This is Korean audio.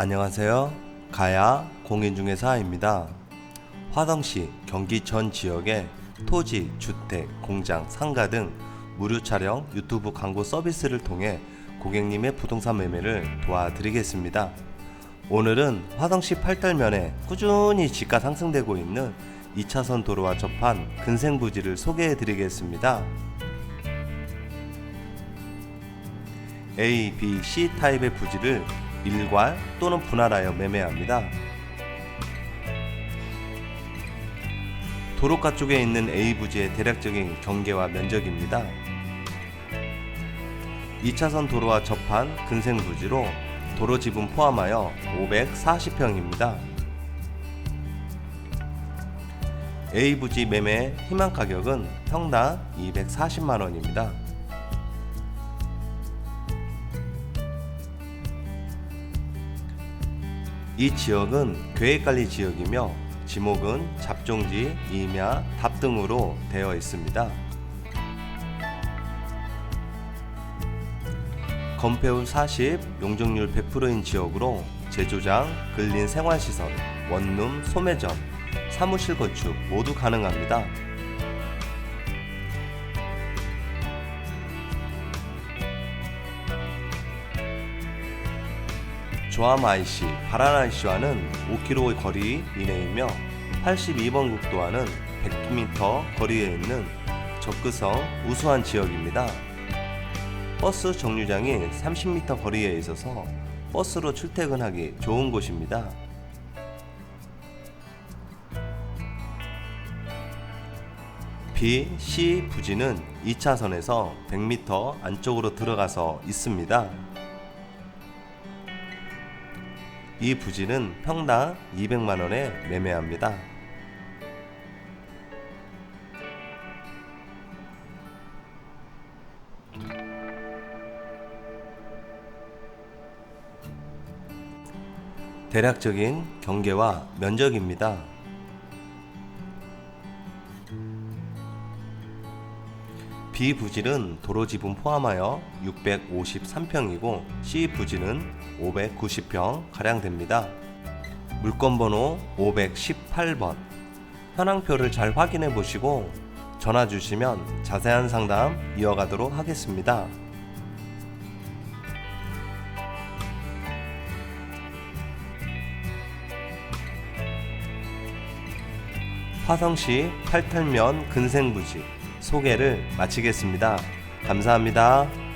안녕하세요. 가야 공인중개사입니다. 화성시 경기 전 지역의 토지, 주택, 공장, 상가 등 무료 촬영 유튜브 광고 서비스를 통해 고객님의 부동산 매매를 도와드리겠습니다. 오늘은 화성시 팔달면에 꾸준히 지가 상승되고 있는 2차선 도로와 접한 근생 부지를 소개해 드리겠습니다. A, B, C 타입의 부지를 일괄 또는 분할하여 매매합니다. 도로가 쪽에 있는 A 부지의 대략적인 경계와 면적입니다. 2차선 도로와 접한 근생 부지로 도로 지분 포함하여 540평입니다. A 부지 매매 희망 가격은 평당 240만 원입니다. 이 지역은 계획관리 지역이며 지목은 잡종지, 임야, 답 등으로 되어 있습니다. 건폐율 40, 용적률 100%인 지역으로 제조장, 근린 생활시설, 원룸, 소매점, 사무실 건축 모두 가능합니다. 조암 IC, 바란 IC와는 5km 거리 이내이며 82번 국도와는 100m 거리에 있는 접근성 우수한 지역입니다. 버스 정류장이 30m 거리에 있어서 버스로 출퇴근하기 좋은 곳입니다. B, C 부지는 2차선에서 100m 안쪽으로 들어가서 있습니다. 이 부지는 평당 200만 원에 매매합니다. 대략적인 경계와 면적입니다. B 부지는 도로 지분 포함하여 653평이고 C 부지는 590평 가량 됩니다. 물건 번호 518번 현황표를 잘 확인해 보시고 전화 주시면 자세한 상담 이어가도록 하겠습니다. 화성시 팔탈면 근생부지 소개를 마치겠습니다. 감사합니다.